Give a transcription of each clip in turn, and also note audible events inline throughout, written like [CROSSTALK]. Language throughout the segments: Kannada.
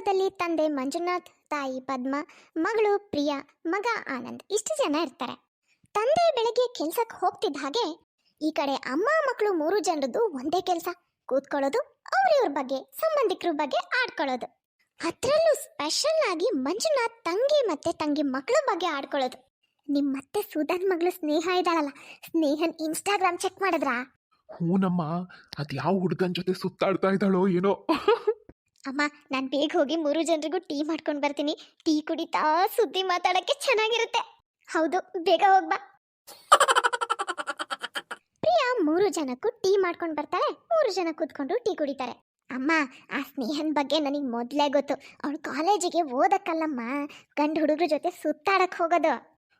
ಕುಟುಂಬದಲ್ಲಿ ತಂದೆ ಮಂಜುನಾಥ್, ತಾಯಿ ಪದ್ಮ, ಮಗಳು ಪ್ರಿಯಾ, ಮಗ ಆನಂದ್ ಇಷ್ಟು ಜನ ಇರ್ತಾರೆ. ತಂದೆ ಬೆಳಗ್ಗೆ ಕೆಲ್ಸಕ್ಕೆ ಹೋಗ್ತಿದ್ದ ಹಾಗೆ ಈ ಕಡೆ ಅಮ್ಮ ಮಕ್ಕಳು ಮೂರು ಜನರದ್ದು ಒಂದೇ ಕೆಲಸ, ಕೂತ್ಕೊಳ್ಳೋದು ಅವ್ರಿವ್ರ ಬಗ್ಗೆ, ಸಂಬಂಧಿಕರ ಬಗ್ಗೆ ಆಡ್ಕೊಳ್ಳೋದು. ಅದ್ರಲ್ಲೂ ಸ್ಪೆಷಲ್ ಆಗಿ ಮಂಜುನಾಥ್ ತಂಗಿ ಮತ್ತೆ ತಂಗಿ ಮಕ್ಕಳ ಬಗ್ಗೆ ಆಡ್ಕೊಳ್ಳೋದು. ನಿಮ್ಮ ಮತ್ತೆ ಸುಧನ್ ಮಗಳು ಸ್ನೇಹ ಇದಾಳಲ್ಲ ಸ್ನೇಹನ್ ಇನ್ಸ್ಟಾಗ್ರಾಮ್ ಚೆಕ್ ಮಾಡಿದ್ರಾ? ಹೂನಮ್ಮ ಅದು ಯಾವ ಹುಡುಗನ ಜೊತೆ ಸುತ್ತಾಡ್ತಾ ಇದ್ದಾಳೋ ಏನೋ? [LAUGHS] ಅಮ್ಮ, ನಾನು ಬೇಗ ಹೋಗಿ ಮೂರು ಜನರಿಗೂ ಟೀ ಮಾಡ್ಕೊಂಡು ಬರ್ತೀನಿ. ಟೀ ಕುಡಿತಾ ಸುದ್ದಿ ಮಾತಾಡಕ್ಕೆ ಚೆನ್ನಾಗಿರುತ್ತೆ. ಹೌದು, ಬೇಗ ಹೋಗ್ಬಾ ಪ್ರಿಯಾ ಮೂರು ಜನಕ್ಕೂ ಟೀ ಮಾಡ್ಕೊಂಡು ಬರ್ತಾಳೆ. ಮೂರು ಜನ ಕೂತ್ಕೊಂಡು ಟೀ ಕುಡಿತಾರೆ. ಅಮ್ಮ, ಆ ಸ್ನೇಹನ್ ಬಗ್ಗೆ ನನಗೆ ಮೊದಲೇ ಗೊತ್ತು. ಅವಳು ಕಾಲೇಜಿಗೆ ಓದಕ್ಕಲ್ಲಮ್ಮ. ಗಂಡು ಹುಡುಗರ ಜೊತೆ ಸುತ್ತಾಡಕ್ ಹೋಗೋದು.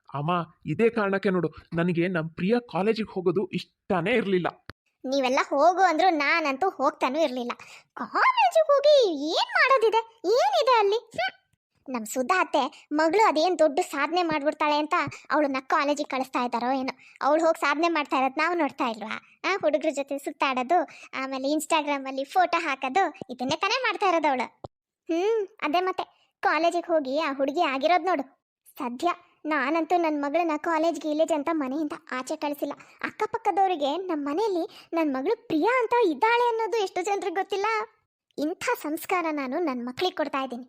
ಅಮ್ಮ, ಇದೇ ಕಾರಣಕ್ಕೆ ನೋಡು, ನನಗೆ ನಮ್ಮ ಪ್ರಿಯ ಕಾಲೇಜಿಗೆ ಹೋಗೋದು ಇಷ್ಟನೇ ಇರಲಿಲ್ಲ. ನೀವೆಲ್ಲ ಹೋಗು ಅಂದ್ರು ನಾನಂತೂ ಹೋಗ್ತಾನೂ ಇರಲಿಲ್ಲ. ಕಾಲೇಜಿಗೆ ಹೋಗಿ ಏನ್ ಮಾಡೋದಿದೆ? ಏನಿದೆ ಅಲ್ಲಿ? ನಮ್ಮ ನಮ್ ಸುಧಾ ಮಗಳು ಅದೇನ್ ದೊಡ್ಡ ಸಾಧನೆ ಮಾಡ್ಬಿಡ್ತಾಳೆ ಅಂತ ಅವಳನ್ನ ಕಾಲೇಜಿಗೆ ಕಳಿಸ್ತಾ ಇದ್ದಾರೋ ಏನೋ. ಅವಳು ಹೋಗಿ ಸಾಧನೆ ಮಾಡ್ತಾ ಇರೋದು ನಾವು ನೋಡ್ತಾ ಇಲ್ವಾ? ಆ ಹುಡುಗರ ಜೊತೆ ಸುತ್ತಾಡೋದು, ಆಮೇಲೆ ಇನ್ಸ್ಟಾಗ್ರಾಮ್ ಅಲ್ಲಿ ಫೋಟೋ ಹಾಕೋದು, ಇದನ್ನೇ ತಾನೇ ಮಾಡ್ತಾ ಇರೋದು ಅವಳು. ಹ್ಞೂ ಅದೇ ಮತ್ತೆ. ಕಾಲೇಜಿಗೆ ಹೋಗಿ ಆ ಹುಡುಗಿ ಆಗಿರೋದು ನೋಡು. ಸದ್ಯ ನಾನಂತೂ ನನ್ನ ಮಗಳನ್ನ ಕಾಲೇಜ್ ಗೀಲೇಜ್ ಅಂತ ಮನೆಯಿಂದ ಆಚೆ ಕಳಿಸಿಲ್ಲ. ಅಕ್ಕಪಕ್ಕದವರಿಗೆ ನಮ್ಮ ಮನೆಯಲ್ಲಿ ನನ್ನ ಮಗಳು ಪ್ರಿಯಾ ಅಂತ ಇದ್ದಾಳೆ ಅನ್ನೋದು ಎಷ್ಟು ಜನರಿಗೆ ಗೊತ್ತಿಲ್ಲ? ಇಂಥ ಸಂಸ್ಕಾರ ನಾನು ನನ್ನ ಮಕ್ಕಳಿಗೆ ಕೊಡ್ತಾ ಇದ್ದೀನಿ.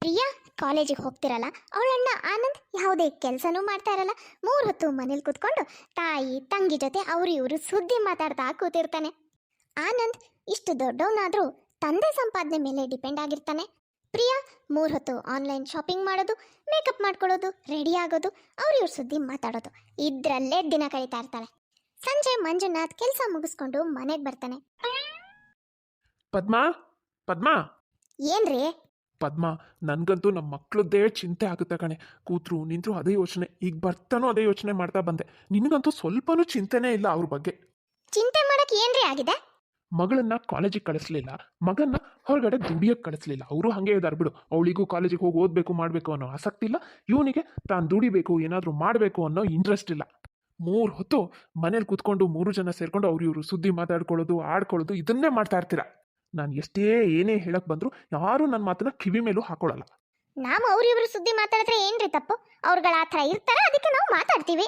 ಪ್ರಿಯಾ ಕಾಲೇಜಿಗೆ ಹೋಗ್ತಿರಲ್ಲ ಅವಳಣ್ಣ ಆನಂದ್ ಯಾವುದೇ ಕೆಲಸನೂ ಮಾಡ್ತಾ ಇರಲ್ಲ. ಮೂರು ಹೊತ್ತು ಮನೇಲಿ ಕೂತ್ಕೊಂಡು ತಾಯಿ, ತಂಗಿ ಜೊತೆ ಅವರು ಇವರು ಸುದ್ದಿ ಮಾತಾಡ್ತಾ ಕೂತಿರ್ತಾನೆ. ಆನಂದ್ ಇಷ್ಟು ದೊಡ್ಡವನಾದರೂ ತಂದೆ ಸಂಪಾದನೆ ಮೇಲೆ ಡಿಪೆಂಡ್ ಆಗಿರ್ತಾನೆ. ಪ್ರಿಯಾ ಮೂರು ಹೊತ್ತು ಆನ್ಲೈನ್ ಶಾಪಿಂಗ್ ಮಾಡೋದು ಮೇಕಪ್ ಮಾಡ್ಕೊಳ್ಳೋದು ರೆಡಿ ಆಗೋದು ಅವ್ರ ಇವ್ರ ಸುದ್ದಿ ಮಾತಾಡೋದು. ಇದ್ರಲ್ಲೇ ದಿನ ಕಳೀತಾ ಇರ್ತಾಳೆ. ಸಂಜೆ ಮಂಜುನಾಥ್ ಕೆಲಸ ಮುಗಿಸ್ಕೊಂಡು ಮನೆಗೆ ಬರ್ತಾನೆ. ಪದ್ಮಾ ಪದ್ಮಾ. ಏನ್ರಿ? ಪದ್ಮಾ ನನಗಂತೂ ನಮ್ಮ ಮಕ್ಕಳದ್ದೇ ಚಿಂತೆ ಆಗುತ್ತೆ ಕಣೆ. ಕೂತ್ರು ನಿಂತರು ಅದೇ ಯೋಚನೆ ಈಗ ಬರ್ತಾನೋ ಅದೇ ಯೋಚನೆ ಮಾಡ್ತಾ ಬಂದೆ. ನಿನಗಂತೂ ಸ್ವಲ್ಪನೂ ಚಿಂತೆನೇ ಇಲ್ಲ ಅವ್ರ ಬಗ್ಗೆ. ಚಿಂತೆ ಮಾಡಕ್ ಏನ್ರಿ ಆಗಿದೆ? ಮಗಳನ್ನ ಕಾಲೇಜಿಗೆ ಕಳಿಸ್ಲಿಲ್ಲ ಮಗನ್ನ ಹೊರಗಡೆ ದುಡಿಯಕ್ಕೆ ಕಳಿಸ್ಲಿಲ್ಲ. ಅವರು ಹಾಗೆ ಇದ್ದಾರೆ ಬಿಡು. ಅವಳಿಗೂ ಕಾಲೇಜಿಗೆ ಹೋಗಿ ಓದಬೇಕು ಮಾಡಬೇಕು ಅನ್ನೋ ಆಸಕ್ತಿ ಇಲ್ಲ. ಇವನಿಗೆ ತಾನು ದುಡಿಬೇಕು ಏನಾದರೂ ಮಾಡಬೇಕು ಅನ್ನೋ ಇಂಟ್ರೆಸ್ಟ್ ಇಲ್ಲ. ಮೂರು ಹೊತ್ತು ಮನೇಲಿ ಕೂತ್ಕೊಂಡು ಮೂರು ಜನ ಸೇರ್ಕೊಂಡು ಅವ್ರು ಇವರು ಸುದ್ದಿ ಮಾತಾಡ್ಕೊಳ್ಳೋದು ಆಡ್ಕೊಳ್ಳೋದು ಇದನ್ನೇ ಮಾಡ್ತಾ ಇರ್ತೀರ. ನಾನು ಎಷ್ಟೇ ಏನೇ ಹೇಳಕ್ ಬಂದ್ರು ಯಾರು ನನ್ನ ಮಾತನ್ನ ಕಿವಿ ಮೇಲೂ ಹಾಕೊಳ್ಳಲ್ಲ ನಾವು ಇವ್ರ ಸುದ್ದಿ ಮಾತಾಡಿದ್ರೆ ಏನ್ರಿ ತಪ್ಪು? ಅವ್ರುಗಳ ಆ ಥರ ಇರ್ತಾರೆ ಅದಕ್ಕೆ ನಾವು ಮಾತಾಡ್ತೀವಿ.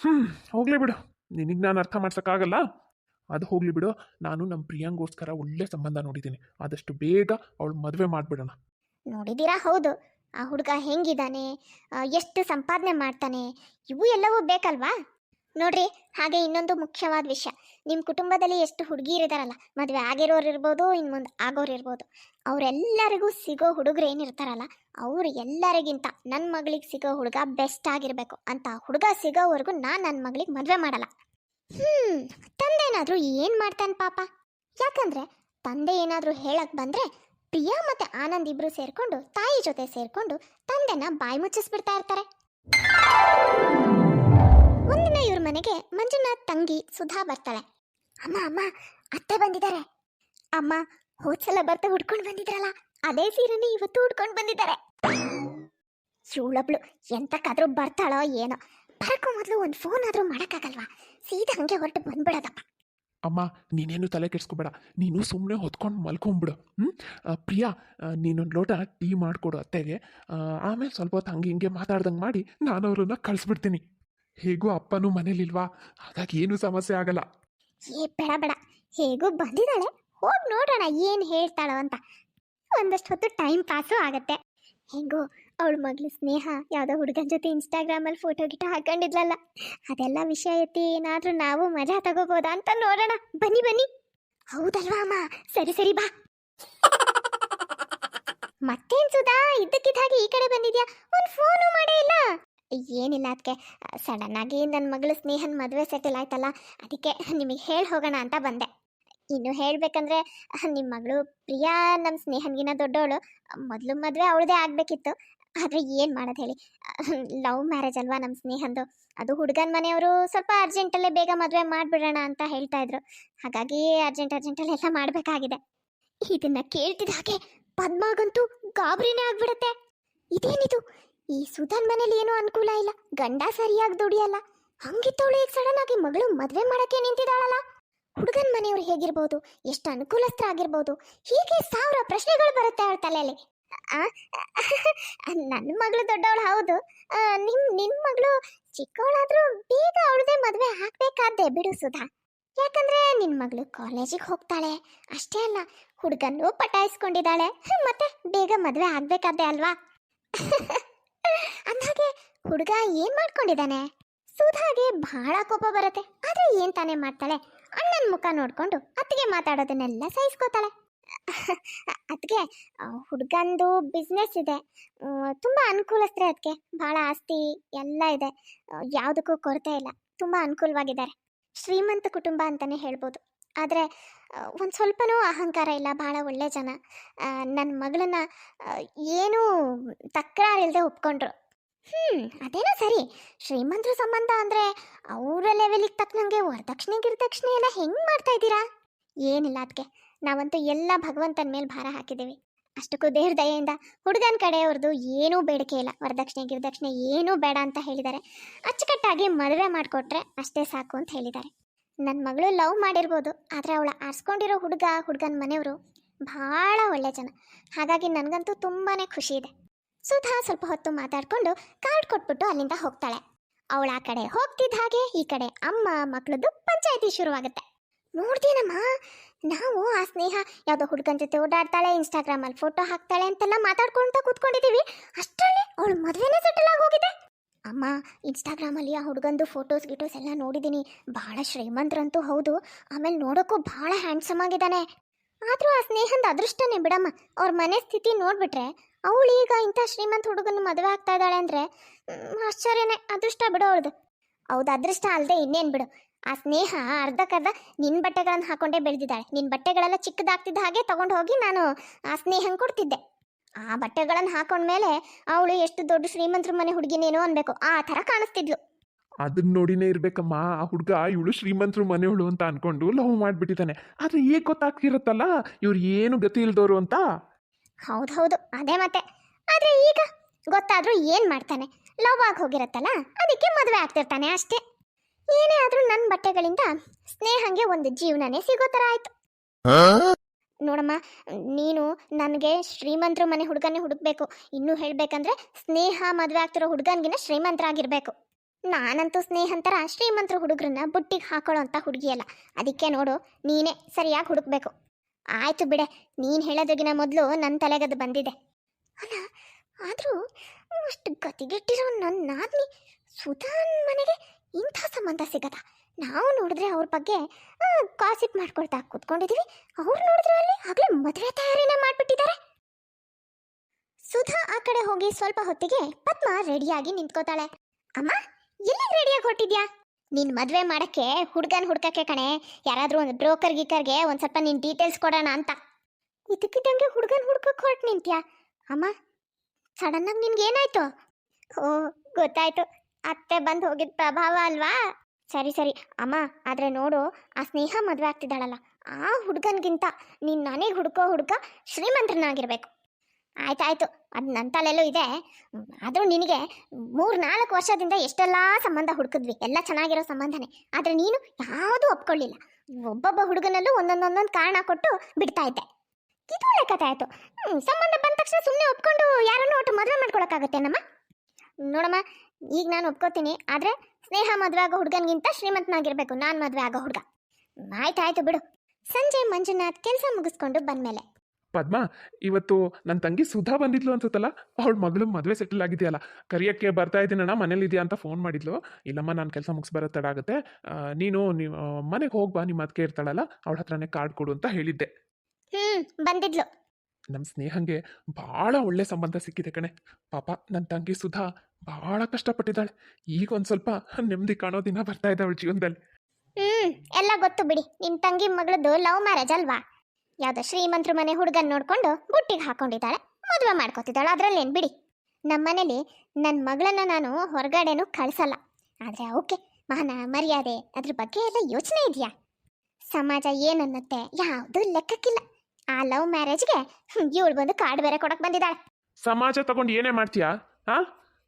ಹ್ಞೂ ಹೋಗ್ಲೇ ಬಿಡು. ನಿನಗೆ ನಾನು ಅರ್ಥ ಮಾಡ್ಸೋಕ್ಕಾಗಲ್ಲ ಅದು ಹೋಗ್ಲಿ ಬಿಡು. ನಾನು ನಮ್ಮ ಪ್ರಿಯಾಂಗೋಸ್ಕರ ಒಳ್ಳೆ ಸಂಬಂಧ ನೋಡಿದ್ದೀನಿ. ಆದಷ್ಟು ಬೇಗ ಅವಳು ಮದುವೆ ಮಾಡಿಬಿಡೋಣ. ನೋಡಿದ್ದೀರಾ? ಹೌದು. ಆ ಹುಡುಗ ಹೆಂಗಿದ್ದಾನೆ? ಎಷ್ಟು ಸಂಪಾದನೆ ಮಾಡ್ತಾನೆ? ಇವು ಎಲ್ಲವೂ ಬೇಕಲ್ವಾ? ನೋಡ್ರಿ, ಹಾಗೆ ಇನ್ನೊಂದು ಮುಖ್ಯವಾದ ವಿಷಯ. ನಿಮ್ಮ ಕುಟುಂಬದಲ್ಲಿ ಎಷ್ಟು ಹುಡುಗಿರಿದಾರಲ್ಲ ಮದುವೆ ಆಗಿರೋರು ಇರ್ಬೋದು ಇನ್ನು ಮುಂದೆ ಆಗೋರು ಇರ್ಬೋದು. ಅವರೆಲ್ಲರಿಗೂ ಸಿಗೋ ಹುಡುಗರು ಏನಿರ್ತಾರಲ್ಲ, ಅವ್ರು ಎಲ್ಲರಿಗಿಂತ ನನ್ನ ಮಗಳಿಗೆ ಸಿಗೋ ಹುಡುಗ ಬೆಸ್ಟ್ ಆಗಿರಬೇಕು. ಅಂತ ಹುಡುಗ ಸಿಗೋವರೆಗೂ ನಾನು ನನ್ನ ಮಗಳಿಗೆ ಮದುವೆ ಮಾಡಲ್ಲ. ಹ್ಮ್, ತಂದೆನಾದ್ರೂ ಏನು ಮಾಡ್ತಾನೆ ಪಾಪ? ಯಾಕಂದ್ರೆ ತಂದೆ ಏನಾದ್ರೂ ಹೇಳಕ್ ಬಂದ್ರೆ ಪ್ರಿಯಾ ಮತ್ತೆ ಆನಂದ್ ಇಬ್ರು ಸೇರ್ಕೊಂಡು ತಾಯಿ ಜೊತೆ ಸೇರ್ಕೊಂಡು ತಂದೆನ ಬಾಯಿ ಮುಚ್ಚಿಸ್ಬಿಡ್ತಾ ಇರ್ತಾರೆ. ಒಂದಿನ ಇವ್ರ ಮನೆಗೆ ಮಂಜುನಾಥ್ ತಂಗಿ ಸುಧಾ ಬರ್ತಾಳೆ. ಅಮ್ಮ ಅಮ್ಮ, ಅತ್ತೆ ಬಂದಿದ್ದಾರೆ. ಅಮ್ಮ, ಹೋದ್ಸಲ ಬರ್ತಾ ಹುಡ್ಕೊಂಡು ಬಂದಿದ್ರಲ್ಲ, ಅದೇ ಸೀರೆನೇ ಇವತ್ತು ಹುಡ್ಕೊಂಡು ಬಂದಿದ್ದಾರೆ. ಇವಳೊಬ್ಳು ಎಂತಕ್ಕಾದ್ರೂ ಬರ್ತಾಳೋ ಏನೋ. ಬರಕ್ಕೂ ಮೊದಲು ಒಂದು ಫೋನ್ ಆದರೂ ಮಾಡೋಕ್ಕಾಗಲ್ವಾ? ಸೀದಾ ಹಂಗೆ ಹೊರಟು ಬಂದ್ಬಿಡೋದಪ್ಪ. ಅಮ್ಮ ನೀನೇನು ತಲೆ ಕೆಡಿಸ್ಕೊಬೇಡ. ನೀನು ಸುಮ್ಮನೆ ಹೊತ್ಕೊಂಡು ಮಲ್ಕೊಂಬಿಡು. ಹ್ಞೂ ಪ್ರಿಯಾ ನೀನೊಂದು ಲೋಟ ಟೀ ಮಾಡಿಕೊಡು ಅತ್ತೆಗೆ. ಆಮೇಲೆ ಸ್ವಲ್ಪ ಹೊತ್ತು ಹಂಗೆ ಹಿಂಗೆ ಮಾತಾಡ್ದಂಗೆ ಮಾಡಿ ನಾನು ಅವ್ರನ್ನ ಕಳಿಸ್ಬಿಡ್ತೀನಿ. ಹೇಗೂ ಅಪ್ಪನೂ ಮನೇಲಿಲ್ವಾ? ಹಾಗಾಗಿ ಏನು ಸಮಸ್ಯೆ ಆಗಲ್ಲ. ಏ ಬೇಡ ಬೇಡ. ಹೇಗೂ ಬಂದಿದ್ದಾಳೆ? ಹೋಗಿ ನೋಡೋಣ ಏನು ಹೇಳ್ತಾಳೋ ಅಂತ. ಒಂದಷ್ಟು ಹೊತ್ತು ಟೈಮ್ ಪಾಸು ಆಗುತ್ತೆ. ಹೆಂಗೋ ಅವಳ ಮಗಳು ಸ್ನೇಹ, ಯಾವುದೋ ಹುಡುಗನ ಜೊತೆ ಇನ್ಸ್ಟಾಗ್ರಾಮಲ್ಲಿ ಫೋಟೋ ಗಿಟೋ ಹಾಕೊಂಡಿದ್ಲಲ್ಲ. ಅದೆಲ್ಲ ವಿಷಯ ಐತಿ, ಏನಾದರೂ ನಾವು ಮಜಾ ತಗೋಬೋದಾ ಅಂತ ನೋಡೋಣ. ಬನ್ನಿ ಬನ್ನಿ. ಹೌದಲ್ವಾ, ಅಮ್ಮ? ಸರಿ ಸರಿ, ಬಾ. ಮತ್ತೇನ್ ಸುಧಾ? ಇದ್ದಕ್ಕಿದ್ದ ಹಾಗೆ ಈ ಕಡೆ ಬಂದಿದ್ಯಾ? ಒಂದು ಫೋನು ಮಾಡೇ ಇಲ್ಲ. ಏನಿಲ್ಲ ಅದಕ್ಕೆ ಸಡನ್ ಆಗಿ ನನ್ನ ಮಗಳು ಸ್ನೇಹನ್ ಮದುವೆ ಸೆಟಲ್ ಆಯ್ತಲ್ಲ, ಅದಕ್ಕೆ ನಿಮಗೆ ಹೇಳಿ ಹೋಗೋಣ ಅಂತ ಬಂದೆ. ಇನ್ನು ಹೇಳಬೇಕಂದ್ರೆ ನಿಮ್ಮ ಮಗಳು ಪ್ರಿಯಾ ನಮ್ಮ ಸ್ನೇಹನ್ಗಿನ ದೊಡ್ಡವಳು ಮೊದಲು ಮದುವೆ ಅವಳದೇ ಆಗಬೇಕಿತ್ತು. ಆದರೆ ಏನು ಮಾಡೋದು ಹೇಳಿ? ಲವ್ ಮ್ಯಾರೇಜ್ ಅಲ್ವಾ ನಮ್ಮ ಸ್ನೇಹಂದು? ಅದು ಹುಡುಗನ ಮನೆಯವರು ಸ್ವಲ್ಪ ಅರ್ಜೆಂಟಲ್ಲೇ ಬೇಗ ಮದುವೆ ಮಾಡಿಬಿಡೋಣ ಅಂತ ಹೇಳ್ತಾ ಇದ್ರು. ಹಾಗಾಗಿ ಅರ್ಜೆಂಟ್ ಅರ್ಜೆಂಟಲ್ಲಿ ಎಲ್ಲ ಮಾಡಬೇಕಾಗಿದೆ. ಇದನ್ನ ಕೇಳ್ತಿದ್ದ ಹಾಗೆ ಪದ್ಮಾಗಂತೂ ಗಾಬರಿನೇ ಆಗ್ಬಿಡುತ್ತೆ. ಇದೇನಿದು? ಈ ಸುಧನ್ ಮನೇಲಿ ಏನೂ ಅನುಕೂಲ ಇಲ್ಲ. ಗಂಡ ಸರಿಯಾಗಿ ದುಡಿಯಲ್ಲ. ಹಂಗಿತ್ತವಳು ಈಗ ಸಡನ್ ಆಗಿ ಮಗಳು ಮದುವೆ ಮಾಡೋಕ್ಕೆ ನಿಂತಿದ್ದಾಳಲ್ಲ? ಹುಡುಗನ ಮನೆಯವ್ರು ಹೇಗಿರ್ಬೋದು? ಎಷ್ಟು ಅನುಕೂಲಸ್ಥರಾಗಿರ್ಬೋದು? ಹೀಗೆ ಸಾವಿರ ಪ್ರಶ್ನೆಗಳು ಬರುತ್ತೆ ಅವಳ ತಲೆಯಲ್ಲಿ ನನ್ನ ಮಗಳು ದೊಡ್ಡವಳು ಹೌದು. ನಿಮ್ ನಿನ್ ಮಗಳು ಚಿಕ್ಕವಳಾದ್ರೂ ಬೇಗ ಅವಳದೇ ಮದುವೆ ಹಾಕ್ಬೇಕಾದ್ದೆ ಬಿಡು ಸುಧಾ. ಯಾಕಂದ್ರೆ ನಿನ್ ಮಗಳು ಕಾಲೇಜಿಗೆ ಹೋಗ್ತಾಳೆ. ಅಷ್ಟೇ ಅಲ್ಲ, ಹುಡುಗನ್ನು ಪಟಾಯಿಸ್ಕೊಂಡಿದ್ದಾಳೆ. ಮತ್ತೆ ಬೇಗ ಮದುವೆ ಆಗ್ಬೇಕಾದ್ದೆ ಅಲ್ವಾ? ಅಂದಾಗೆ ಹುಡುಗ ಏನ್ ಮಾಡ್ಕೊಂಡಿದ್ದಾನೆ? ಸುಧಾಗೆ ಬಹಳ ಕೋಪ ಬರುತ್ತೆ. ಆದ್ರೆ ಏನ್ ತಾನೇ ಮಾಡ್ತಾಳೆ? ಅಣ್ಣನ ಮುಖ ನೋಡ್ಕೊಂಡು ಅತ್ತಿಗೆ ಮಾತಾಡೋದನ್ನೆಲ್ಲ ಸಹಿಸ್ಕೋತಾಳೆ. [LAUGHS] ಅದಕ್ಕೆ ಹುಡುಗಂದು ಬಿಸ್ನೆಸ್ ಇದೆ. ತುಂಬ ಅನುಕೂಲಸ್ತ್ರೆ ಅದಕ್ಕೆ ಭಾಳ ಆಸ್ತಿ ಎಲ್ಲ ಇದೆ. ಯಾವುದಕ್ಕೂ ಕೊರತೆ ಇಲ್ಲ. ತುಂಬ ಅನುಕೂಲವಾಗಿದ್ದಾರೆ. ಶ್ರೀಮಂತ ಕುಟುಂಬ ಅಂತಲೇ ಹೇಳ್ಬೋದು. ಆದರೆ ಒಂದು ಸ್ವಲ್ಪನೂ ಅಹಂಕಾರ ಇಲ್ಲ. ಭಾಳ ಒಳ್ಳೆ ಜನ. ನನ್ನ ಮಗಳನ್ನ ಏನೂ ತಕರಾರಿಲ್ಲದೆ ಒಪ್ಕೊಂಡ್ರು. ಹ್ಞೂ ಅದೇನೋ ಸರಿ. ಶ್ರೀಮಂತರ ಸಂಬಂಧ ಅಂದರೆ ಅವರ ಲೆವೆಲಿಗೆ ತಕ್ಕನಂಗೆ ವರದಕ್ಷಿಣೆ ಗಿರದಕ್ಷಿಣೆ ಎಲ್ಲ ಹೆಂಗೆ ಮಾಡ್ತಾ ಇದ್ದೀರಾ? ಏನಿಲ್ಲ ಅದಕ್ಕೆ ನಾವಂತೂ ಎಲ್ಲ ಭಗವಂತನ ಮೇಲೆ ಭಾರ ಹಾಕಿದ್ದೀವಿ. ಅಷ್ಟಕ್ಕೂ ದೇವ್ರ ದಯೆಯಿಂದ ಹುಡುಗನ ಕಡೆಯವ್ರದ್ದು ಏನೂ ಬೇಡಿಕೆ ಇಲ್ಲ. ವರದಕ್ಷಿಣೆ, ಗಿರದಕ್ಷಿಣೆ ಏನೂ ಬೇಡ ಅಂತ ಹೇಳಿದ್ದಾರೆ. ಅಚ್ಚುಕಟ್ಟಾಗಿ ಮದುವೆ ಮಾಡಿಕೊಟ್ರೆ ಅಷ್ಟೇ ಸಾಕು ಅಂತ ಹೇಳಿದ್ದಾರೆ. ನನ್ನ ಮಗಳು ಲವ್ ಮಾಡಿರ್ಬೋದು, ಆದರೆ ಅವಳು ಆರಿಸ್ಕೊಂಡಿರೋ ಹುಡುಗ, ಹುಡುಗನ ಮನೆಯವರು ಭಾಳ ಒಳ್ಳೆ ಜನ. ಹಾಗಾಗಿ ನನಗಂತೂ ತುಂಬಾ ಖುಷಿ ಇದೆ. ಸುಧಾ ಸ್ವಲ್ಪ ಹೊತ್ತು ಮಾತಾಡಿಕೊಂಡು ಕಾರ್ಡ್ ಕೊಟ್ಬಿಟ್ಟು ಅಲ್ಲಿಂದ ಹೋಗ್ತಾಳೆ. ಅವಳ ಆ ಕಡೆ ಹೋಗ್ತಿದ್ದ ಹಾಗೆ ಈ ಕಡೆ ಅಮ್ಮ ಮಕ್ಕಳದ್ದು ಪಂಚಾಯತಿ ಶುರುವಾಗುತ್ತೆ. ನೋಡ್ತೀನಮ್ಮ ನಾವು ಆ ಸ್ನೇಹ ಯಾವುದೋ ಹುಡುಗನ ಜೊತೆ ಓಡಾಡ್ತಾಳೆ ಇನ್ಸ್ಟಾಗ್ರಾಮಲ್ಲಿ ಫೋಟೋ ಹಾಕ್ತಾಳೆ ಅಂತೆಲ್ಲ ಮಾತಾಡ್ಕೊಂತ ಕೂತ್ಕೊಂಡಿದ್ದೀವಿ ಅಷ್ಟರಲ್ಲಿ ಅವಳು ಮದುವೆನೇ ಸೆಟಲ್ ಆಗೋಗಿದೆ ಅಮ್ಮ ಇನ್ಸ್ಟಾಗ್ರಾಮಲ್ಲಿ ಆ ಹುಡುಗಂದು ಫೋಟೋಸ್ ಗಿಟೋಸ್ ಎಲ್ಲ ನೋಡಿದ್ದೀನಿ ಭಾಳ ಶ್ರೀಮಂತರಂತೂ ಹೌದು. ಆಮೇಲೆ ನೋಡೋಕ್ಕೂ ಭಾಳ ಹ್ಯಾಂಡ್ಸಮ್ ಆಗಿದ್ದಾನೆ. ಆದರೂ ಆ ಸ್ನೇಹದ ಅದೃಷ್ಟನೇ ಬಿಡಮ್ಮ. ಅವ್ರ ಮನೆ ಸ್ಥಿತಿ ನೋಡಿಬಿಟ್ರೆ, ಅವಳು ಈಗ ಇಂಥ ಶ್ರೀಮಂತ ಹುಡುಗನ ಮದುವೆ ಆಗ್ತಾ ಇದ್ದಾಳೆ ಅಂದರೆ ಆಶ್ಚರ್ಯನೇ, ಅದೃಷ್ಟ ಬಿಡು ಅವಳದು. ಹೌದು, ಅದೃಷ್ಟ ಅಲ್ಲದೆ ಇನ್ನೇನು ಬಿಡು. ಆ ಸ್ನೇಹ ಅರ್ಧಕ್ಕರ್ಧ ನಿನ್ನ ಬಟ್ಟೆಗಳನ್ನು ಹಾಕೊಂಡೇ ಬೆಳೆದಿದ್ದಾಳೆ. ನಿನ್ನ ಬಟ್ಟೆಗಳೆಲ್ಲ ಚಿಕ್ಕದಾಗ್ತಿದ್ದ ಹಾಗೆ ತಗೊಂಡು ಹೋಗಿ ನಾನು ಆ ಸ್ನೇಹಂಗೆ ಕೊಡ್ತಿದ್ದೆ. ಆ ಬಟ್ಟೆಗಳನ್ನು ಹಾಕೊಂಡ್ಮೇಲೆ ಅವಳು ಎಷ್ಟು ದೊಡ್ಡ ಶ್ರೀಮಂತರ ಮನೆ ಹುಡುಗಿನೇನೋ ಅನ್ಬೇಕು. ಆ ಥರ ಕಾಣಿಸ್ತಿದ್ಲು. ಅದನ್ನ ನೋಡಿನೇ ಇರ್ಬೇಕಮ್ಮ. ಆ ಹುಡುಗ ಇವಳು ಶ್ರೀಮಂತರು ಮನೆಯವಳು ಅಂತ ಅನ್ಕೊಂಡು ಲವ್ ಮಾಡ್ಬಿಟ್ಟಿದ್ದಾನೆ. ಆದ್ರೆ ಈಗ ಗೊತ್ತಾಗ್ತಿರತ್ತಲ್ಲ? ಇವ್ರು ಏನು ಗತಿ ಇಲ್ದೋರು ಅಂತ. ಹೌದು ಹೌದು. ಅದೇ ಮತ್ತೆ. ಆದರೆ ಈಗ ಗೊತ್ತಾದ್ರೂ ಏನು ಮಾಡ್ತಾನೆ? ಲವ್ ಆಗಿ ಹೋಗಿರತ್ತಲ್ಲ? ಅದಕ್ಕೆ ಮದುವೆ ಆಗ್ತಿರ್ತಾನೆ ಅಷ್ಟೇ. ಏನೇ ಆದ್ರೂ ನನ್ನ ಬಟ್ಟೆಗಳಿಂದ ಸ್ನೇಹಂಗೆ ಒಂದು ಜೀವನನೇ ಸಿಗೋ ಥರ ಆಯ್ತು. ನೋಡಮ್ಮ ನೀನು ನನಗೆ ಶ್ರೀಮಂತರ ಮನೆ ಹುಡುಗನೇ ಹುಡುಕ್ಬೇಕು. ಇನ್ನೂ ಹೇಳ್ಬೇಕಂದ್ರೆ ಸ್ನೇಹ ಮದುವೆ ಆಗ್ತಿರೋ ಹುಡುಗನ್ಗಿನ ಶ್ರೀಮಂತರಾಗಿರ್ಬೇಕು. ನಾನಂತೂ ಸ್ನೇಹಂತರ ಶ್ರೀಮಂತರ ಹುಡುಗರನ್ನ ಬುಟ್ಟಿಗೆ ಹಾಕೊಳ್ಳೋ ಅಂತ ಹುಡುಗಿಯಲ್ಲ. ಅದಕ್ಕೆ ನೋಡು ನೀನೇ ಸರಿಯಾಗಿ ಹುಡುಕ್ಬೇಕು. ಆಯ್ತು ಬಿಡೆ ನೀನು ಹೇಳೋದಗಿನ ಮೊದಲು ನನ್ನ ತಲೆಗದು ಬಂದಿದೆ. ಅಲ್ಲ ಆದರೂ ಅಷ್ಟು ಗತಿಗೆಟ್ಟಿರೋ ನನ್ನ ನಾದ್ನಿ ಸುಧಾನ್ ಮನೆಗೆ ಇಂಥ ಸಂಬಂಧ ಸಿಗದ? ನಾವು ನೋಡಿದ್ರೆ ಅವ್ರ ಬಗ್ಗೆ ಕಾಸಿಪ್ ಮಾಡ್ಕೊಳ್ತಾ ಕೂತ್ಕೊಂಡಿದೀವಿ. ಅವ್ರು ನೋಡಿದ್ರೆ ಅಲ್ಲಿ ಆಗಲೇ ಮದುವೆ ತಯಾರಿನ ಮಾಡ್ಬಿಟ್ಟಿದ್ದಾರೆ. ಸುಧಾ ಆ ಕಡೆ ಹೋಗಿ ಸ್ವಲ್ಪ ಹೊತ್ತಿಗೆ ಪದ್ಮ ರೆಡಿಯಾಗಿ ನಿಂತ್ಕೋತಾಳೆ. ಅಮ್ಮ, ಎಲ್ಲಿಗೆ ರೆಡಿಯಾಗಿ ಹೊರಟಿದ್ಯಾ? ನಿನ್ ಮದ್ವೆ ಮಾಡಕ್ಕೆ ಹುಡ್ಗನ್ ಹುಡ್ಕಕ್ಕೆ ಕಣೆ. ಯಾರಾದ್ರೂ ಒಂದು ಬ್ರೋಕರ್ ಗೀಕರ್ಗೆ ಒಂದ್ ಸ್ವಲ್ಪ ನಿನ್ ಡೀಟೇಲ್ಸ್ ಕೊಡೋಣ ಅಂತ. ಇದಕ್ಕಿದ್ದಂಗೆ ಹುಡ್ಗನ್ ಹುಡ್ಕಕ್ ಹೊರಟ್ ನಿಂತ್ಯಾ? ಅಮ್ಮ ಸಡನ್ ಆಗಿ ನಿನ್ಗೆ ಏನಾಯ್ತು ಓ, ಗೊತ್ತಾಯ್ತು. ಅತ್ತೆ ಬಂದು ಹೋಗಿದ್ದ ಪ್ರಭಾವ ಅಲ್ವಾ? ಸರಿ ಸರಿ. ಅಮ್ಮ, ಆದ್ರೆ ನೋಡು, ಆ ಸ್ನೇಹ ಮದುವೆ ಆಗ್ತಿದ್ದಾಳಲ್ಲ. ಆ ಹುಡುಗನಿಗಿಂತ ನೀನು ನನಗೆ ಹುಡುಕೋ ಹುಡುಗ ಶ್ರೀಮಂತನಾಗಿರ್ಬೇಕು ಆಯ್ತಾಯ್ತು, ಅದು ನನ್ನ ತಲೆಯಲ್ಲೂ ಇದೆ. ಆದರೂ ನಿನಗೆ ಮೂರು ನಾಲ್ಕು ವರ್ಷದಿಂದ ಎಷ್ಟೆಲ್ಲ ಸಂಬಂಧ ಹುಡುಕಿದ್ವಿ. ಎಲ್ಲ ಚೆನ್ನಾಗಿರೋ ಸಂಬಂಧನೇ. ಆದರೆ ನೀನು ಯಾವುದೂ ಒಪ್ಕೊಳ್ಳಿಲ್ಲ. ಒಬ್ಬೊಬ್ಬ ಹುಡುಗನಲ್ಲೂ ಒಂದೊಂದೊಂದೊಂದು ಕಾರಣ ಕೊಟ್ಟು ಬಿಡ್ತಾ ಇದ್ದೆ. ಇದು ಲೆಕ್ಕತೆ ಆಯಿತು ಸಂಬಂಧ ಬಂದ ತಕ್ಷಣ ಸುಮ್ಮನೆ ಒಪ್ಕೊಂಡು ಯಾರನ್ನೂ ಒಟ್ಟು ಮದುವೆ ಮಾಡ್ಕೊಳಕ್ಕಾಗತ್ತೆ ನಮ್ಮ ನೋಡಮ್ಮ ಈಗ ನಾನು ಒಪ್ಕೋತೀನಿ ಆದರೆ ಸ್ನೇಹ ಮದುವೆ ಆಗೋ ಹುಡುಗನಿಗಿಂತ ಶ್ರೀಮಂತನಾಗಿರ್ಬೇಕು ನಾನು ಮದುವೆ ಆಗೋ ಹುಡುಗ. ಆಯ್ತಾಯ್ತು ಬಿಡು. ಸಂಜೆ ಮಂಜುನಾಥ್ ಕೆಲಸ ಮುಗಿಸ್ಕೊಂಡು ಬಂದ್ಮೇಲೆ. ಪದ್ಮ ಇವತ್ತು ನನ್ನ ತಂಗಿ ಸುಧಾ ಬಂದಿದ್ಲು ಅನ್ಸುತ್ತಲ್ಲ? ಅವಳ ಮಗಳು ಮದುವೆ ಸೆಟಲ್ ಆಗಿದೆಯಲ್ಲ. ಕರಿಯಕ್ಕೆ ಬರ್ತಾ ಇದ್ದೀನಣ್ಣ ಮನೇಲಿದೆಯಾ ಅಂತ ಫೋನ್ ಮಾಡಿದ್ಲು. ಇಲ್ಲಮ್ಮ ನಾನು ಕೆಲಸ ಮುಗಿಸ್ ಬರೋ ತಡ ಆಗುತ್ತೆ. ನೀನು ನೀವು ಮನೆಗೆ ಹೋಗ್ಬಾ ನಿಮ್ಮ ಅದಕ್ಕೆ ಇರ್ತಾಳಲ್ಲ ಅವಳ ಹತ್ರನೇ ಕಾರ್ಡ್ ಕೊಡು ಅಂತ ಹೇಳಿದ್ದೆ. ಹ್ಞೂ ಬಂದಿದ್ಲು. ನಮ್ಮ ಸ್ನೇಹಂಗೆ ಭಾಳ ಒಳ್ಳೆ ಸಂಬಂಧ ಸಿಕ್ಕಿದೆ ಕಣೆ. ಪಾಪ ನನ್ನ ತಂಗಿ ಸುಧಾ ಭಾಳ ಕಷ್ಟಪಟ್ಟಿದ್ದಾಳೆ. ಈಗ ಒಂದು ಸ್ವಲ್ಪ ನೆಮ್ಮದಿ ಕಾಣೋ ದಿನ ಬರ್ತಾ ಇದೆ ಅವಳ ಜೀವನದಲ್ಲಿ. ಹ್ಮ್ ಎಲ್ಲ ಗೊತ್ತು ಬಿಡಿ. ನಿಮ್ ತಂಗಿ ಮಗಳದ್ದು ಲವ್ ಮ್ಯಾರೇಜ್ ಅಲ್ವಾ? ಯಾವ್ದೋ ಶ್ರೀಮಂತ್ರ ಮನೆ ಹುಡುಗನ್ ನೋಡ್ಕೊಂಡು ಬುಟ್ಟಿಗೆ ಹಾಕೊಂಡಿದ್ದಾಳೆ. ಮದುವೆ ಮಾಡ್ಕೊತಿದ್ದಾಳೆ. ಅದ್ರಲ್ಲೇನ್ ಬಿಡಿ? ನಮ್ಮನೇಲಿ ನನ್ನ ಮಗಳನ್ನ ನಾನು ಹೊರಗಡೆನೂ ಕಳ್ಸಲ್ಲ. ಆದ್ರೆ ಅವಕ್ಕೆ ಮಾನ ಮರ್ಯಾದೆ ಅದ್ರ ಬಗ್ಗೆ ಎಲ್ಲ ಯೋಚನೆ ಇದೆಯಾ? ಸಮಾಜ ಏನನ್ನತ್ತೆ ಯಾವ್ದು ಲೆಕ್ಕಕ್ಕಿಲ್ಲ. ಆ ಲವ್ ಮ್ಯಾರೇಜ್ಗೆ ಇವಳು ಬಂದು ಕಾರ್ಡ್ ಬೇರೆ ಕೊಡಕ್ ಬಂದಿದ್ದಾಳೆ. ಸಮಾಜ ತಗೊಂಡು ಏನೇ ಮಾಡ್ತೀಯಾ? ಹಾ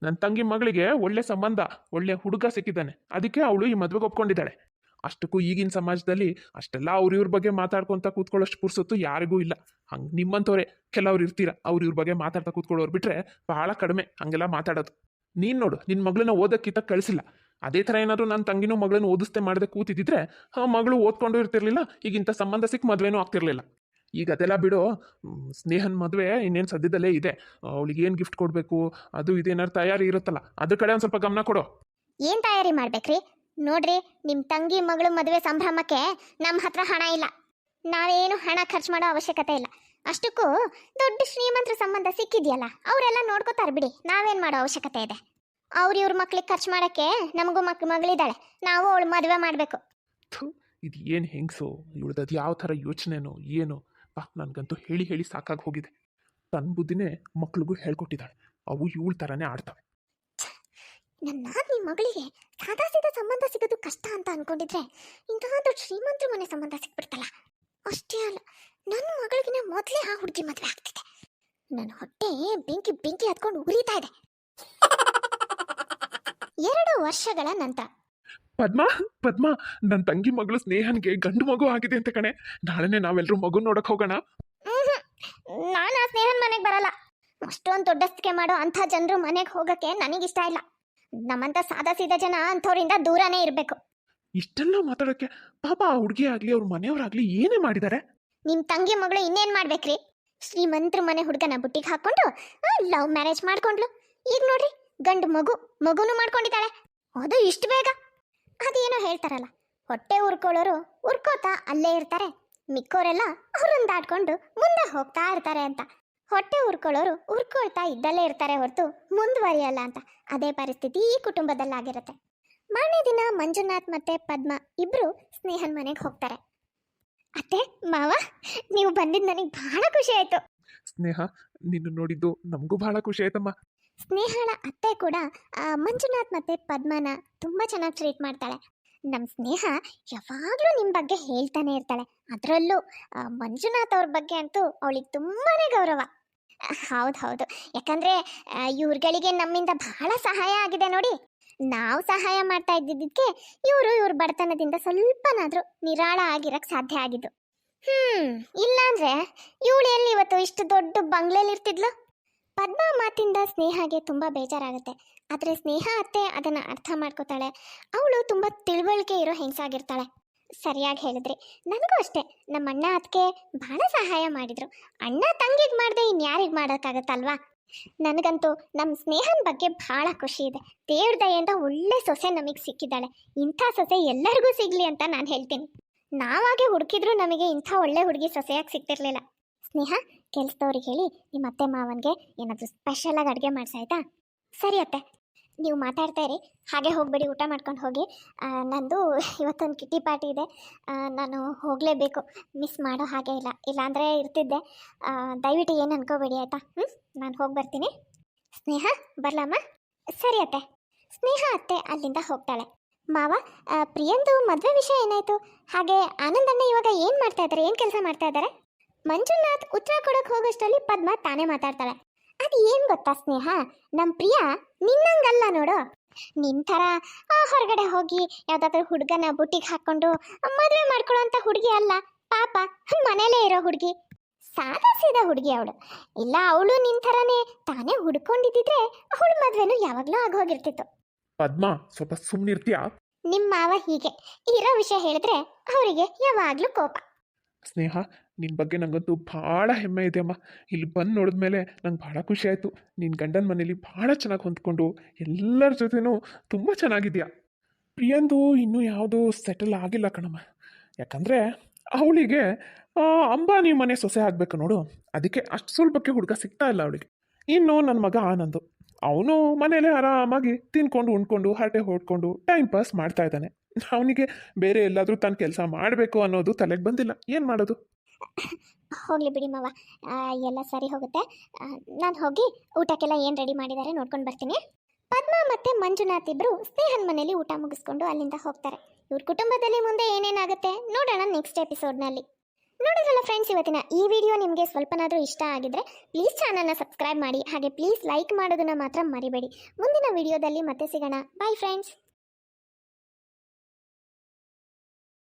ನನ್ನ ತಂಗಿ ಮಗಳಿಗೆ ಒಳ್ಳೆ ಸಂಬಂಧ, ಒಳ್ಳೆ ಹುಡುಗ ಸಿಕ್ಕಿದ್ದಾನೆ. ಅದಕ್ಕೆ ಅವಳು ಈ ಮದುವೆಗೆ ಒಪ್ಕೊಂಡಿದ್ದಾಳೆ. ಅಷ್ಟಕ್ಕೂ ಈಗಿನ ಸಮಾಜದಲ್ಲಿ ಅಷ್ಟೆಲ್ಲ ಅವ್ರ ಇವ್ರ ಬಗ್ಗೆ ಮಾತಾಡ್ಕೊಂತ ಕೂತ್ಕೊಳ್ಳೋಷ್ಟು ಪುರ್ಸೊತ್ತು ಯಾರಿಗೂ ಇಲ್ಲ. ಹಂಗೆ ನಿಮ್ಮಂಥವ್ರೆ, ಕೆಲವ್ರು ಇರ್ತೀರ, ಅವ್ರ ಇವ್ರ ಬಗ್ಗೆ ಮಾತಾಡ್ತಾ ಕೂತ್ಕೊಳ್ಳೋರು ಬಿಟ್ರೆ ಬಹಳ ಕಡಿಮೆ ಹಂಗೆಲ್ಲ ಮಾತಾಡೋದು. ನೀನು ನೋಡು ನಿನ್ನ ಮಗಳನ್ನ ಓದಕ್ಕಿಂತ ಕಳಿಸಿಲ್ಲ. ಅದೇ ಥರ ಏನಾದರೂ ನನ್ನ ತಂಗಿನೂ ಮಗಳನ್ನು ಓದಿಸ್ತೆ ಮಾಡದೆ ಕೂತಿದ್ದಿದ್ರೆ, ಆ ಮಗಳು ಓದ್ಕೊಂಡು ಇರ್ತಿರ್ಲಿಲ್ಲ, ಈಗಿಂತ ಸಂಬಂಧ ಸಿಕ್ಕ ಮದುವೆನೂ ಆಗ್ತಿರ್ಲಿಲ್ಲ. ಈಗ ಅದೆಲ್ಲ ಬಿಡು. ಸ್ನೇಹನ ಮದುವೆ ಇನ್ನೇನು ಸದ್ಯದಲ್ಲೇ ಇದೆ. ಅವಳಿಗೆ ಏನು ಗಿಫ್ಟ್ ಕೊಡಬೇಕು? ಅದು ಇದೇನಾದ್ರು ತಯಾರಿ ಇರುತ್ತಲ್ಲ ಅದ್ರ ಕಡೆ ಒಂದು ಸ್ವಲ್ಪ ಗಮನ ಕೊಡು. ಏನ್ ತಯಾರಿ ಮಾಡ್ಬೇಕ್ರಿ? ನೋಡ್ರಿ ನಿಮ್ಮ ತಂಗಿ ಮಗಳು ಮದುವೆ ಸಂಭ್ರಮಕ್ಕೆ ನಮ್ಮ ಹತ್ರ ಹಣ ಇಲ್ಲ. ನಾವೇನು ಹಣ ಖರ್ಚು ಮಾಡೋ ಅವಶ್ಯಕತೆ ಇಲ್ಲ. ಅಷ್ಟಕ್ಕೂ ದೊಡ್ಡ ಶ್ರೀಮಂತರ ಸಂಬಂಧ ಸಿಕ್ಕಿದೆಯಲ್ಲ ಅವರೆಲ್ಲ ನೋಡ್ಕೋತಾರೆ ಬಿಡಿ ನಾವೇನ್ ಮಾಡೋ ಅವಶ್ಯಕತೆ ಇದೆ. ಅವ್ರ ಇವ್ರ ಮಕ್ಳಿಗೆ ಖರ್ಚು ಮಾಡಕ್ಕೆ ನಮಗೂ ಮಕ್ ಮಗಳಿದ್ದಾಳೆ ನಾವು ಅವಳು ಮದುವೆ ಮಾಡಬೇಕು. ಇದು ಏನು ಹೆಂಗಸು? ಇವಳದ್ದು ಯಾವ ಥರ ಯೋಚನೆನೋ ಏನೋ? ಬಾ, ನನಗಂತೂ ಹೇಳಿ ಹೇಳಿ ಸಾಕಾಗಿ ಹೋಗಿದೆ. ತನ್ನ ಬುದ್ಧಿನೇ ಮಕ್ಳಿಗೂ ಹೇಳ್ಕೊಟ್ಟಿದ್ದಾಳೆ ಅವು ಇವಳ ಥರನೇ ಆಡ್ತವೆ. ನನ್ನ ನಿಮ್ಮ ಮಗಳಿಗೆ ಸಾದಾ ಸೀದಾ ಸಂಬಂಧ ಸಿಗೋದು ಕಷ್ಟ ಅಂತ ಅನ್ಕೊಂಡಿದ್ರೆ ಇಂತಹ ದೊಡ್ಡ ಶ್ರೀಮಂತರ ಮನೆ ಸಂಬಂಧ ಸಿಕ್ಬಿಡ್ತಲ್ಲ ಅಷ್ಟೇ ಅಲ್ಲ, ನನ್ನ ಮಗಳಿಗಿನ ಮೊದಲೇ ಆ ಹುಡುಗಿ ಮದುವೆ ಆಗ್ತಿದೆ. ನನ್ನ ಹೊಟ್ಟೆ ಬೆಂಕಿ ಬೆಂಕಿ ಹತ್ಕೊಂಡು ಉರಿತಾ ಇದೆ. [LAUGHS] ಎರಡು ವರ್ಷಗಳ ನಂತರ ಪದ್ಮ ಪದ್ಮ ನನ್ನ ತಂಗಿ ಮಗಳು ಸ್ನೇಹನ್ಗೆ ಗಂಡು ಮಗು ಆಗಿದೆ ಅಂತ ಕಣೆ. ನಾಳೆನೆ ನಾವೆಲ್ಲರೂ ಮಗು ನೋಡಕ್ ಹೋಗೋಣ. ನಾನು ಆ ಸ್ನೇಹನ್ ಮನೆಗೆ ಬರಲ್ಲ. ಅಷ್ಟೊಂದು ದೊಡ್ಡಸ್ತಿಕೆ ಮಾಡೋ ಅಂಥ ಜನರು ಮನೆಗೆ ಹೋಗಕ್ಕೆ ನನಗಿಷ್ಟ ಇಲ್ಲ. ನಮ್ಮಂತ ಸಾದಾ ಸೀದಾ ಜನ ಅಂಥವ್ರಿಂದ ದೂರನೇ ಇರಬೇಕು. ಇಷ್ಟೆಲ್ಲ ಮಾತಾಡೋಕೆ ಪಾಪ ಆ ಹುಡುಗಿ ಆಗ್ಲಿ ಅವ್ರ ಮನೆಯವರಾಗ್ಲಿ ಏನೇ ಮಾಡಿದ್ದಾರೆ ನಿಮ್ ತಂಗಿ ಮಗಳು ಇನ್ನೇನ್ ಮಾಡ್ಬೇಕ್ರಿ? ಶ್ರೀಮಂತ್ರ ಮನೆ ಹುಡುಗನ ಬುಟ್ಟಿಗೆ ಹಾಕೊಂಡು ಲವ್ ಮ್ಯಾರೇಜ್ ಮಾಡ್ಕೊಂಡ್ಲು. ಈಗ ನೋಡ್ರಿ ಗಂಡು ಮಗು ಮಗುನು ಮಾಡ್ಕೊಂಡಿದ್ದಾಳೆ. ಅದು ಇಷ್ಟು ಬೇಗ. ಅದೇನೋ ಹೇಳ್ತಾರಲ್ಲ. ಹೊಟ್ಟೆ ಉರ್ಕೊಳ್ಳೋರು ಉರ್ಕೋತಾ ಅಲ್ಲೇ ಇರ್ತಾರೆ. ಮಿಕ್ಕೋರೆಲ್ಲ ಅವ್ರನ್ನ ದಾಟ್ಕೊಂಡು ಮುಂದೆ ಹೋಗ್ತಾ ಇರ್ತಾರೆ ಅಂತ. ಹೊಟ್ಟೆ ಉರ್ಕೊಳ್ಳೋರು ಉರ್ಕೊಳ್ತಾ ಇದ್ದಲ್ಲೇ ಇರ್ತಾರೆ ಹೊರತು ಮುಂದುವರಿಯಲ್ಲ ಅಂತ. ಅದೇ ಪರಿಸ್ಥಿತಿ ಈ ಕುಟುಂಬದಲ್ಲಾಗಿರುತ್ತೆ. ಮಾರನೇ ದಿನ ಮಂಜುನಾಥ್ ಮತ್ತೆ ಪದ್ಮ ಇಬ್ರು ಸ್ನೇಹನ್ ಮನೆಗೆ ಹೋಗ್ತಾರೆ. ಅತ್ತೆ, ಮಾವ, ನೀವು ಬಂದಿದ್ದು ನನಗೆ ಬಹಳ ಖುಷಿ ಆಯ್ತು. ಸ್ನೇಹ, ನಿನ್ನ ನೋಡಿದ್ದು ನಮಗೂ ಬಹಳ ಖುಷಿ ಆಯ್ತಮ್ಮ. ಸ್ನೇಹಳ ಅತ್ತೆ ಕೂಡ ಮಂಜುನಾಥ್ ಮತ್ತೆ ಪದ್ಮನ ತುಂಬ ಚೆನ್ನಾಗಿ ಟ್ರೀಟ್ ಮಾಡ್ತಾಳೆ. ನಮ್ಮ ಸ್ನೇಹ ಯಾವಾಗಲೂ ನಿಮ್ಮ ಬಗ್ಗೆ ಹೇಳ್ತಾನೆ ಇರ್ತಾಳೆ. ಅದರಲ್ಲೂ ಮಂಜುನಾಥ್ ಅವ್ರ ಬಗ್ಗೆ ಅಂತೂ ಅವಳಿಗೆ ತುಂಬಾ ಗೌರವ. ಹೌದು ಹೌದು. ಯಾಕಂದ್ರೆ ಇವ್ರಗಳಿಗೆ ನಮ್ಮಿಂದ ಬಹಳ ಸಹಾಯ ಆಗಿದೆ ನೋಡಿ. ನಾವು ಸಹಾಯ ಮಾಡ್ತಾ ಇದ್ದಿದ್ದಕ್ಕೆ ಇವರು ಇವ್ರ ಬಡತನದಿಂದ ಸ್ವಲ್ಪನಾದ್ರೂ ನಿರಾಳ ಆಗಿರಕ್ ಸಾಧ್ಯ ಆಗಿದ್ದು. ಹ್ಮ್, ಇಲ್ಲಾಂದ್ರೆ ಇವಳು ಎಲ್ಲಿ ಇವತ್ತು ಇಷ್ಟು ದೊಡ್ಡ ಬಂಗ್ಲೆಲಿ ಇರ್ತಿದ್ಲು ಪದ್ಮ ಮಾತಿಂದ ಸ್ನೇಹಗೆ ತುಂಬ ಬೇಜಾರಾಗುತ್ತೆ. ಆದರೆ ಸ್ನೇಹ ಅತ್ತೆ ಅದನ್ನು ಅರ್ಥ ಮಾಡ್ಕೋತಾಳೆ. ಅವಳು ತುಂಬ ತಿಳುವಳಿಕೆ ಇರೋ ಹೆಂಗಸಾಗಿರ್ತಾಳೆ. ಸರಿಯಾಗಿ ಹೇಳಿದ್ರಿ. ನನಗೂ ಅಷ್ಟೇ. ನಮ್ಮ ಅಣ್ಣ ಅದಕ್ಕೆ ಭಾಳ ಸಹಾಯ ಮಾಡಿದರು. ಅಣ್ಣ ತಂಗಿಗೆ ಮಾಡದೆ ಇನ್ಯಾರಿಗೆ ಮಾಡೋಕ್ಕಾಗತ್ತಲ್ವಾ? ನನಗಂತೂ ನಮ್ಮ ಸ್ನೇಹನ ಬಗ್ಗೆ ಭಾಳ ಖುಷಿ ಇದೆ. ದೇವ್ರ ದಯೆಯಿಂದ ಒಳ್ಳೆ ಸೊಸೆ ನಮಗೆ ಸಿಕ್ಕಿದ್ದಾಳೆ. ಇಂಥ ಸೊಸೆ ಎಲ್ಲರಿಗೂ ಸಿಗಲಿ ಅಂತ ನಾನು ಹೇಳ್ತೀನಿ. ನಾವಾಗೆ ಹುಡುಕಿದ್ರು ನಮಗೆ ಇಂಥ ಒಳ್ಳೆ ಹುಡುಗಿ ಸೊಸೆಯಾಗಿ ಸಿಗ್ತಿರ್ಲಿಲ್ಲ. ಸ್ನೇಹ ಕೆಲ್ಸದವ್ರಿಗೆ ಹೇಳಿ ನಿಮ್ಮ ಅತ್ತೆ ಮಾವನಿಗೆ ಏನಾದರೂ ಸ್ಪೆಷಲಾಗಿ ಅಡುಗೆ ಮಾಡಿಸಾಯ್ತಾ ಸರಿ ಅತ್ತೆ, ನೀವು ಮಾತಾಡ್ತಾ ಇರಿ. ಹಾಗೆ ಹೋಗಬೇಡಿ, ಊಟ ಮಾಡ್ಕೊಂಡು ಹೋಗಿ. ನಂದು ಇವತ್ತೊಂದು ಕಿಟ್ಟಿ ಪಾರ್ಟಿ ಇದೆ. ನಾನು ಹೋಗಲೇಬೇಕು. ಮಿಸ್ ಮಾಡೋ ಹಾಗೆ ಇಲ್ಲ. ಇಲ್ಲಾಂದರೆ ಇರ್ತಿದ್ದೆ. ದಯವಿಟ್ಟು ಏನು ಅನ್ಕೋಬೇಡಿ, ಆಯಿತಾ? ಹ್ಞೂ ನಾನು ಹೋಗಿ ಬರ್ತೀನಿ. ಸ್ನೇಹ ಬರಲಮ್ಮ ಸರಿ ಅತ್ತೆ. ಸ್ನೇಹ ಅತ್ತೆ ಅಲ್ಲಿಂದ ಹೋಗ್ತಾಳೆ. ಮಾವ ಪ್ರಿಯಂದು ಮದುವೆ ವಿಷಯ ಏನಾಯಿತು? ಹಾಗೆ ಆನಂದಣ್ಣ ಇವಾಗ ಏನು ಮಾಡ್ತಾ ಇದ್ದಾರೆ ಏನು ಕೆಲಸ ಮಾಡ್ತಾ ಇದ್ದಾರೆ ಮಂಜುನಾಥ್ ಉತ್ತರ ಕೊಡಕ್ ಹೋಗೋಷ್ಟರಲ್ಲಿ ಪದ್ಮ ತಾನೇ ಮಾತಾಡ್ತಾಳೆ. ಅದು ಏನ್ ಗೊತ್ತಾ ಸ್ನೇಹ? ನಮ್ ಪ್ರಿಯ ನಿನ್ನಂಗಲ್ಲ ನೋಡು. ನಿನ್ ಥರ ಆ, ಹೊರಗಡೆ ಹೋಗಿ ಯಾವ್ದಾದ್ರು ಹುಡುಗನ ಬುಟ್ಟಿಗೆ ಹಾಕೊಂಡು ಮದುವೆ ಮಾಡ್ಕೊಳ್ಳೋಂಥ ಹುಡುಗಿ ಅಲ್ಲ. ಪಾಪ ಮನೇಲೇ ಇರೋ ಹುಡುಗಿ. ಸಾದಾ ಸೀದಾ ಹುಡುಗಿ ಅವಳು. ಇಲ್ಲ ಅವಳು ನಿನ್ ಥರನೇ ತಾನೇ ಹುಡ್ಕೊಂಡಿದ್ದಿದ್ರೆ ಅವಳ ಮದ್ವೆನೂ ಯಾವಾಗ್ಲೂ ಆಗೋಗಿರ್ತಿತ್ತು. ಪದ್ಮ ಸ್ವಲ್ಪ ಸುಮ್ಮನಿರ್ತೀಯಾ ನಿಮ್ಮ ಮಾವ ಹೀಗೆ. ಇರೋ ವಿಷಯ ಹೇಳಿದ್ರೆ ಅವರಿಗೆ ಯಾವಾಗ್ಲೂ ಕೋಪ. ಸ್ನೇಹ ನಿನ್ನ ಬಗ್ಗೆ ನನಗಂತೂ ಭಾಳ ಹೆಮ್ಮೆ ಇದೆ ಅಮ್ಮ. ಇಲ್ಲಿ ಬಂದು ನೋಡಿದ್ಮೇಲೆ ನಂಗೆ ಭಾಳ ಖುಷಿ ಆಯಿತು. ನಿನ್ನ ಗಂಡನ ಮನೇಲಿ ಭಾಳ ಚೆನ್ನಾಗಿ ಹೊಂದ್ಕೊಂಡು ಎಲ್ಲರ ಜೊತೆನೂ ತುಂಬ ಚೆನ್ನಾಗಿದೆಯಾ? ಪ್ರಿಯಂದು ಇನ್ನೂ ಯಾವುದೂ ಸೆಟಲ್ ಆಗಿಲ್ಲ ಕಣಮ್ಮ. ಯಾಕಂದರೆ ಅವಳಿಗೆ ಅಂಬಾನಿ ಮನೆ ಸೊಸೆ ಆಗಬೇಕು ನೋಡು. ಅದಕ್ಕೆ ಅಷ್ಟು ಸ್ವಲ್ಪಕ್ಕೆ ಹುಡುಗ ಸಿಗ್ತಾ ಇಲ್ಲ ಅವಳಿಗೆ. ಇನ್ನು ನನ್ನ ಮಗ ಆನಂದು. ಅವನು ಮನೇಲೆ ಆರಾಮಾಗಿ ತಿನ್ಕೊಂಡು, ಉಣ್ಕೊಂಡು, ಹರಟೆ ಹೊಡ್ಕೊಂಡು ಟೈಮ್ ಪಾಸ್ ಮಾಡ್ತಾ ಇದ್ದಾನೆ. ಅವನಿಗೆ ಬೇರೆ ಎಲ್ಲಾದರೂ ತನ್ನ ಕೆಲಸ ಮಾಡಬೇಕು ಅನ್ನೋದು ತಲೆಗೆ ಬಂದಿಲ್ಲ. ಏನು ಮಾಡೋದು? ಹೋಗ್ಲಿ ಬಿಡಿ ಮಾವ. ಎಲ್ಲ ಸರಿ ಹೋಗುತ್ತೆ. ನಾನು ಹೋಗಿ ಊಟಕ್ಕೆಲ್ಲ ಏನು ರೆಡಿ ಮಾಡಿದ್ದಾರೆ ನೋಡ್ಕೊಂಡು ಬರ್ತೀನಿ. ಪದ್ಮ ಮತ್ತು ಮಂಜುನಾಥ್ ಇಬ್ಬರು ಸ್ನೇಹನ್ ಮನೇಲಿ ಊಟ ಮುಗಿಸ್ಕೊಂಡು ಅಲ್ಲಿಂದ ಹೋಗ್ತಾರೆ. ಇವ್ರ ಕುಟುಂಬದಲ್ಲಿ ಮುಂದೆ ಏನೇನಾಗುತ್ತೆ ನೋಡೋಣ ನೆಕ್ಸ್ಟ್ ಎಪಿಸೋಡ್ನಲ್ಲಿ ನೋಡಿದ್ರಲ್ಲ ಫ್ರೆಂಡ್ಸ್ ಇವತ್ತಿನ ಈ ವಿಡಿಯೋ ನಿಮಗೆ ಸ್ವಲ್ಪನಾದರೂ ಇಷ್ಟ ಆಗಿದ್ರೆ ಪ್ಲೀಸ್ ಚಾನಲ್ನ ಸಬ್ಸ್ಕ್ರೈಬ್ ಮಾಡಿ. ಹಾಗೆ ಪ್ಲೀಸ್ ಲೈಕ್ ಮಾಡೋದನ್ನು ಮಾತ್ರ ಮರಿಬೇಡಿ. ಮುಂದಿನ ವಿಡಿಯೋದಲ್ಲಿ ಮತ್ತೆ ಸಿಗೋಣ. Bye friends